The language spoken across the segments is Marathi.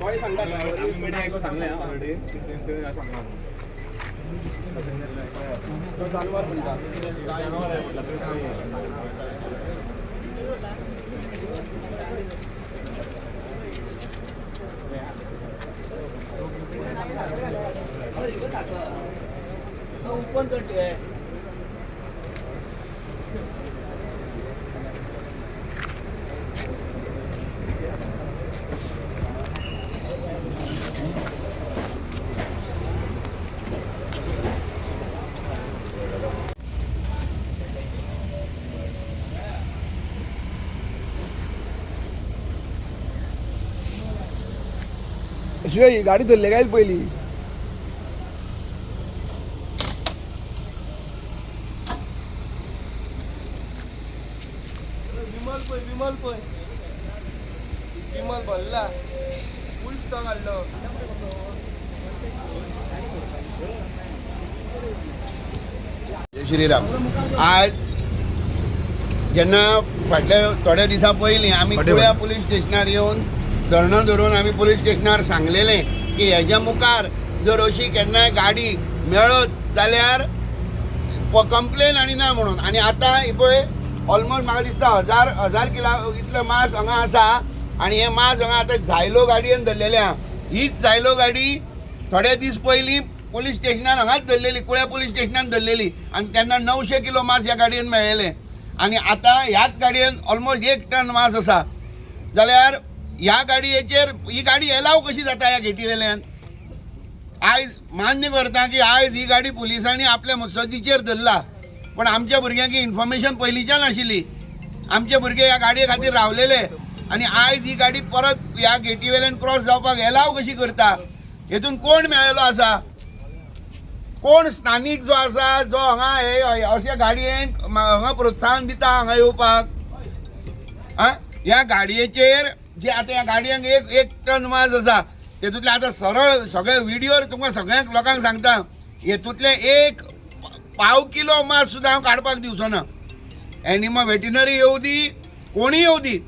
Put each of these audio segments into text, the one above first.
कोणी सांगता मीडिया एक सांगले ऑलरेडी सांगणार जानवर म्हणतात ओपन कंट्री आहे शिवाय ही गाडी धरले काय पहिली. विमल पळय विमल पळय विमल भरला. फुल स्टॉक हाडलो जय श्रीराम. आज जेन्ना फाटल्या थोड्या दिसा पयलीं आमी कुळ्या पुलीस स्टेशनार येवन धरणो धरून आमी पुलीस स्टेशनार सांगलेलें की हेज्या मुखार जर अशी केन्नाय गाडी मेळत जाल्यार कंप्लेन आनी ना म्हणून. आनी आतां ही पळय ऑलमोस्ट म्हाका दिसता हजार हजार किला इतलो मास हांगा आसा. आनी हे मास हांगा आतां झायलो गाडयेन धरलेले आहा हीच झायलो गाडी थोडे दीस पयलीं पुलीस स्टेशनार हांगाच धरलेली कुळ्या पुलीस स्टेशनान धरलेली. आनी तेन्ना णवशे किलो मास ह्या गाडयेन मेळ्ळेले आनी आतां ह्याच गाडयेन ऑलमोस्ट एक टन मास आसा. जाल्यार ह्या गाडयेचेर ही गाडी एलाव कशी जाता ह्या गेटी वेल्यान आयज मान्य करता की आयज ही गाडी पुलिसांनी आपल्या मसोदीचेर धरला. पण आमच्या भुरग्यांक इन्फॉर्मेशन पयलींच्यान आशिल्ली आमचे भुरगे ह्या गाडये खातीर रावलेले. आनी आयज ही गाडी परत ह्या गेटी वेल्यान क्रॉस जावपाक एलाव कशी करता? हेतून कोण मेळिल्लो आसा? कोण स्थानीक जो आसा जो हांगा हे अशा गाडयेक म- हांगा प्रोत्साहन दिता हांगा येवपाक? आं? ह्या गाडयेचेर जे आतां ह्या गाडयांक एक एक टन मास आसा तेतूंतले आतां सरळ सगळे व्हिडिओर तुमकां सगळ्यांक लोकांक सांगता हेतूंतले एक पाव किलो मास सुद्दां हांव काडपाक दिवचो ना एनिमल वेटिनरी येवं दी कोणीय येवं दी.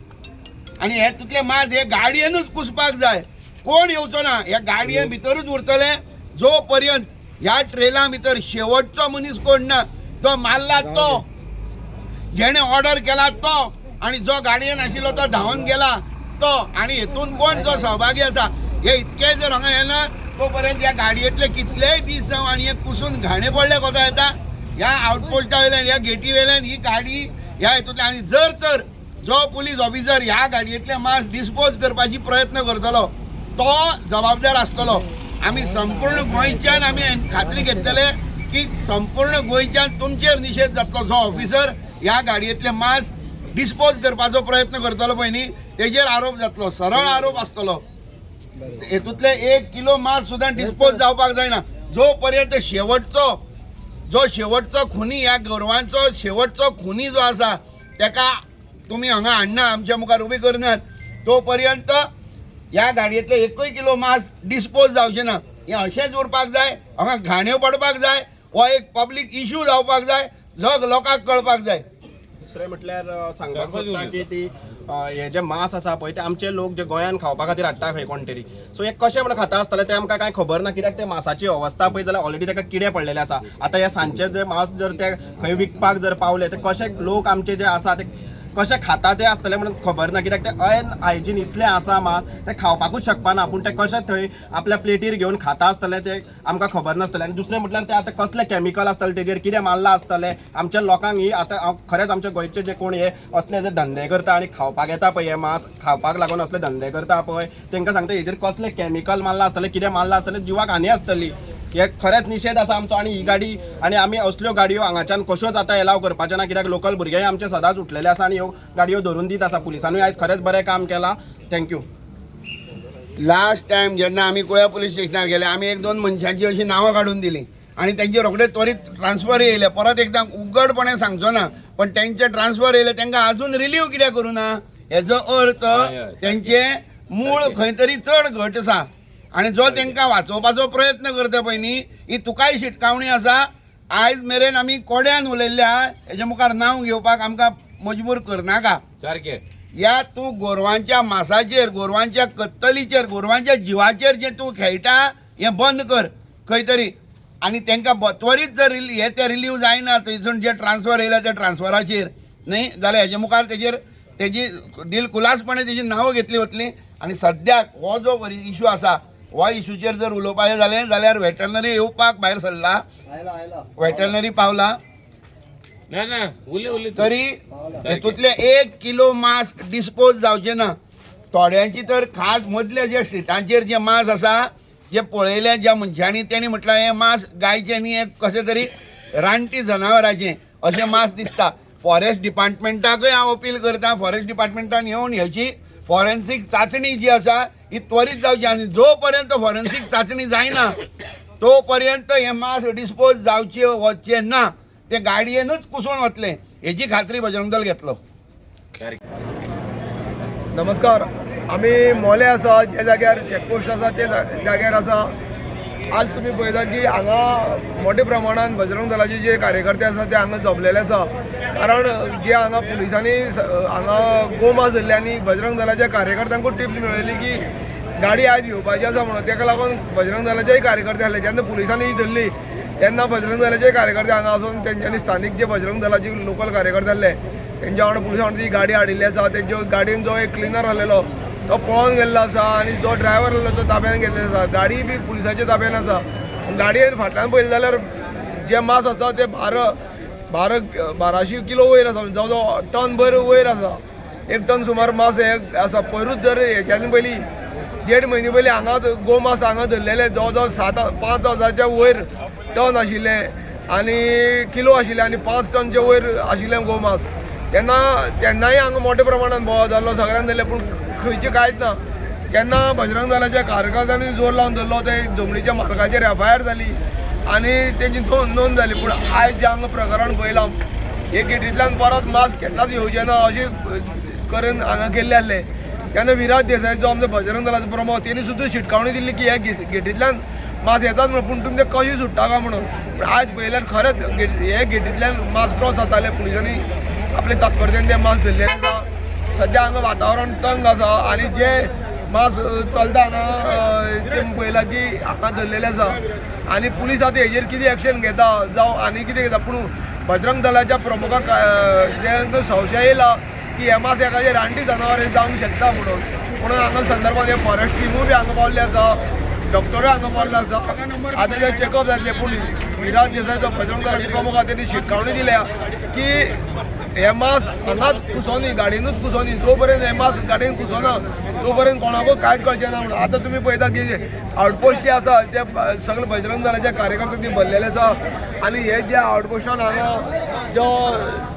आनी हे तुतले मास हे गाडयेनूच कुसपाक जाय. कोण येवचो ना ह्या गाडये भितरूच उरतले. जो पर्यंत ह्या ट्रेला भितर शेवटचो मनीस कोण ना तो मारला तो जेणे ऑर्डर केला तो आणि जो गाडयेन आशिल्लो तो धांवन गेला तो आणि हेतून कोण जो सहभागी आसा हे इतके जर हांगा येना तो पर्यंत ह्या गाडयेतले कितलेय दीस जावं आनी हे कुसून घाणे पडले कोता येता ह्या आउटपोस्टा वयल्यान ह्या गेटी वयल्यान ही गाडी ह्या हेतूंतल्यान आनी जर तर जो पुलीस ऑफिसर ह्या गाडयेतले मास्क डिस्पोज करपाची प्रयत्न करतलो तो जबाबदार आसतलो आमी संपूर्ण गोंयच्यान आमी खात्री घेतले की संपूर्ण गोंयच्यान तुमचेर निषेध जातलो. जो ऑफिसर ह्या गाडयेतले मास्क डिस्पोज करपाचो प्रयत्न करतलो पळय न्ही तेजेर आरोप जातलो सरळ आरोप आसतलो हेतूंतले एक किलो मास सुद्दां डिस्पोज जावपाक जायना जो पर्यंत शेवटचो जो शेवटचो खुनी ह्या गोरवांचो शेवटचो खुनी जो आसा तेका तुमी हांगा हाडना आमच्या मुखार उबी करनात तो पर्यंत ह्या गाडयेतले एकूय किलो मास डिस्पोज जावचे ना हे अशेंच उरपाक जाय हांगा घाण्यो पडपाक जाय हो एक पब्लीक इश्यू जावपाक जाय जग लोकांक कळपाक जाय. दुसरें म्हटल्यार सांगपाक सोदता की ती हे जे मांस आसा पळय ते आमचे लोक जे गोंयान खावपा खातीर हाडटा खंय कोण तरी. सो एक कशें म्हणून खाता आसतले ते आमकां कांय खबर ना कित्याक ते मांसाची अवस्था पळय जाल्यार ऑलरेडी ताका किडे पडलेले आसा. आतां हे सांजचे जे मांस जर ते खंय विकपाक जर पावले ते कशे लोक आमचे जे आसा ते कशें खाता तें आसतलें म्हणून खबर ना कित्याक तें अन हायजीन इतलें आसा मास तें खावपाकूच शकपाना पूण तें कशें थंय आपल्या प्लेटीर घेवन खाता आसतलें तें आमकां खबर नासतलें. आनी दुसरें म्हटल्यार ते आतां कसलें कॅमिकल आसतलें तेजेर कितें मारलां आसतलें आमच्या लोकांक ही आतां हांव खरेंच आमचे गोंयचे जे कोण हे असले जे धंदे करता आनी खावपाक येता पळय हे मांस खावपाक लागून असले धंदे करता पळय तांकां सांगता हेजेर कसलें कॅमिकल मारलां आसतलें कितें मारलां आसतलें जिवाक हानी आसतली हे खरेंच निशेध आसा आमचो आनी ही गाडी आनी आमी असल्यो गाडयो हांगाच्यान कश्योच आतां एलाव करपाचे ना कित्याक लोकल भुरगेय आमचे सदांच उठलेले आसा आनी ह्यो गाडयो धरून दीत आसा पुलिसांनी. आयज खरेंच बरें काम केलां. थँक्यू लास्ट टायम जेन्ना आमी कुळ्या पुलीस स्टेशनार गेले आमी एक दोन मनशांची अशी नांवां काडून दिली. आनी तेंचे रोखडे त्वरीत ट्रान्सफर येयले. परत एकदां उघडपणे सांगचो ना पण तेंचे ट्रान्सफर येयले तांकां अजून रिलीव कित्याक करूं ना? हेजो अर्थ तेंचे मूळ खंय तरी चड घट आसा आनी जो तांकां वाचोवपाचो प्रयत्न करता पळय न्ही ही तुकाय शिटकावणी आसा. आयज मेरेन आमी कोड्यान उलयल्ल्या हेच्या मुखार नांव घेवपाक आमकां मजबूर करनाका. सारखे या तूं गोरवांच्या मांसाचेर गोरवांच्या कत्तलीचेर गोरवांच्या जिवाचेर जे तूं खेळटा हें बंद कर. खंय तरी. आनी तांकां त्वरीत जर रिली- हे ते रिलीव जायना थंयसून जे ट्रान्सफर येयला त्या ट्रान्सफराचेर. न्हय? जाल्यार हेजे मुखार तेजेर तेजी डील खुलासपणे तेजी नांवां घेतली वतली. आनी सद्याक हो जो इशू आसा हो इशूचेर जर उलोवपाचें जालें जाल्यार वेटरनरी येवपाक भायर सरला वेटरनरी पावला. ना ना उले उले तू. तरी हेतूंतले एक किलो मांस डिस्पोज जावचे ना. थोड्यांची तर खास मदले जे स्ट्रिटांचेर जे मांस आसा जे पळयले ज्या मनशांनी तेणी म्हटलं हें मांस गायचें न्ही हें कशें तरी रानटी जनावरांचें. अशें मांस दिसता. फॉरेस्ट डिपार्टमेंटाकय हांव अपील करतां. फॉरेस्ट डिपार्टमेंटान येवन हेची फॉरेन्सीक चांचणी जी आसा ही त्वरीत जावची आनी जो पर्यंत फॉरेन्सीक चांचणी जायना तो पर्यंत हें डिस्पोज जावचे वचचें ना ते गाडयेनूच कुसोवन वतले हेची खात्री बजरंग दल घेतलो. नमस्कार. आमी मोले आसा जे जाग्यार चेकपोस्ट आसा ते जाग्यार आसा आज तुमी पळयता की हांगा मोठ्या प्रमाणात बजरंग दलाचे जे कार्यकर्ते आसा ते हांगा जपलेले आसा कारण जे हांगा पुलिसांनी हांगा गोमा धरले आनी बजरंग दलाच्या कार्यकर्त्यांक टीप मेळयली की गाडी आयज येवपाची आसा म्हणून. तेका लागून बजरंग दलाचेय कार्यकर्ते आसले जेन्ना पुलिसांनी ही धरली तेन्ना बजरंग दलाचे कार्यकर्ते हांगा आसून तेंच्यांनी स्थानीक जे बजरंग दलाचे लोकल कार्यकर्ते आसले तेंच्या वांगडा पुलिसां वांगडा ती गाडी हाडिल्ली आसा तेंच्या गाडयेन जो एक क्लिनर आसलेलो तो पळोवन गेल्लो आसा आनी जो ड्रायव्हर आसलो तो ताब्यान घेतलेलो आसा गाडी बी पुलिसाच्या ताब्यान आसा गाडयेन फाटल्यान पळयलें जाल्यार जे मास आसा ते बारा बारा बाराशे किलो वयर आसा म्हणजे जवळ जवळ टन भर वयर आसा. एक टन सुमार मास हे आसा पयरूच जर हेच्यानी पयलीं देड म्हयने पयलीं हांगा गोमास हांगा धरलेले जवळ जवळ सात पांच हजारच्या वयर टन आशिल्ले आनी किलो आशिल्ले आनी पांच टनचे वयर आशिल्लें गोमास तेन्ना तेन्नाय हांगा मोठ्या प्रमाणान बोवाळ जाल्लो सगळ्यांक धरले पूण खंयचे कांयच ना. केन्ना बजरंग दलाच्या कार्यकर्त्यांनी जोर लावन धरलो ते जमनीच्या मालकाचेर एफ आय आर जाली आनी तेंची नोंद नोंद जाली पूण आयज जें हांगा प्रकरण पळयलां हे गेटींतल्यान परत मास्क केन्नाच येवचें ना अशें करून हांगा गेल्ले आसले तेन्ना विराज देसाय जो आमचो बजरंग दलाचो प्रमोद तेणी सुद्दां शिटकावणी दिल्ली की हे गेटींतल्यान मास्क येतात म्हणून पूण तुमी ते सुट्टा काय म्हणून? पूण आयज पळयल्यार खरेंच गेट हे गेटींतल्यान मास्क क्रॉस जाताले पुलिसांनी आपले तात्पर्त्यान ते मास्क धरलेले आसा सद्या हांगा वातावरण तंग आसा आनी जे मास चलताना चलता हांगा ते पळयलां की हांगा धरलेले आसा आनी पुलीस आतां हेजेर कितें एक्शन घेता जावं आनी कितें घेता पूण बजरंग दलाच्या प्रमुखाक जे संशय येयला की हे मास एखादें रानटी जनावर जावंक शकता म्हणून. म्हणून हांगा संदर्भात हे फॉरेस्ट टिमूय बी हांगा पावल्ले आसा डॉक्टरूय हांगा पावल्ले आसा आतां ते चॅकअप जातले पूण विराज देसाय जो बजरंग दलाचे प्रमुख आहा तेणी शिटकावणी दिल्या की हे मास हांगाच कुसोनी गाडयेनूच कुसोनी जो पर्यंत हे मास गाडयेन कुसोना तो पर्यंत कांयच कळचें ना म्हणून. आतां तुमी पळयता की आउटपोस्ट जे आसा ते सगळे बजरंग दलाचे कार्यकर्त्यांनी भरलेले आसा आनी हे जे आउटपोस्टान हांगा जो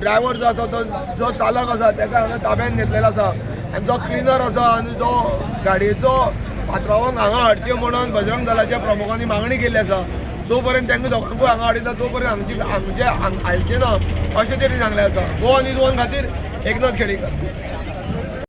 ड्रायव्हर जो आसा तो जो चालक आसा तेका हांगा ताब्यान घेतलेलो आसा आनी जो क्लिनर आसा आनी जो गाडयेचो पात्रांवांक हांगा हाडचे म्हणून बजरंग दलाच्या प्रमुखांनी मागणी केल्ली आसा जो पर्यंत तांकां दोगांकूय हांगा हाडिना तो पर्यंत हांगची हांगचे हांग- ना अशें तरी सांगलें आसा गोवा न्यूज वन खातीर एकनाथ खेडेकर.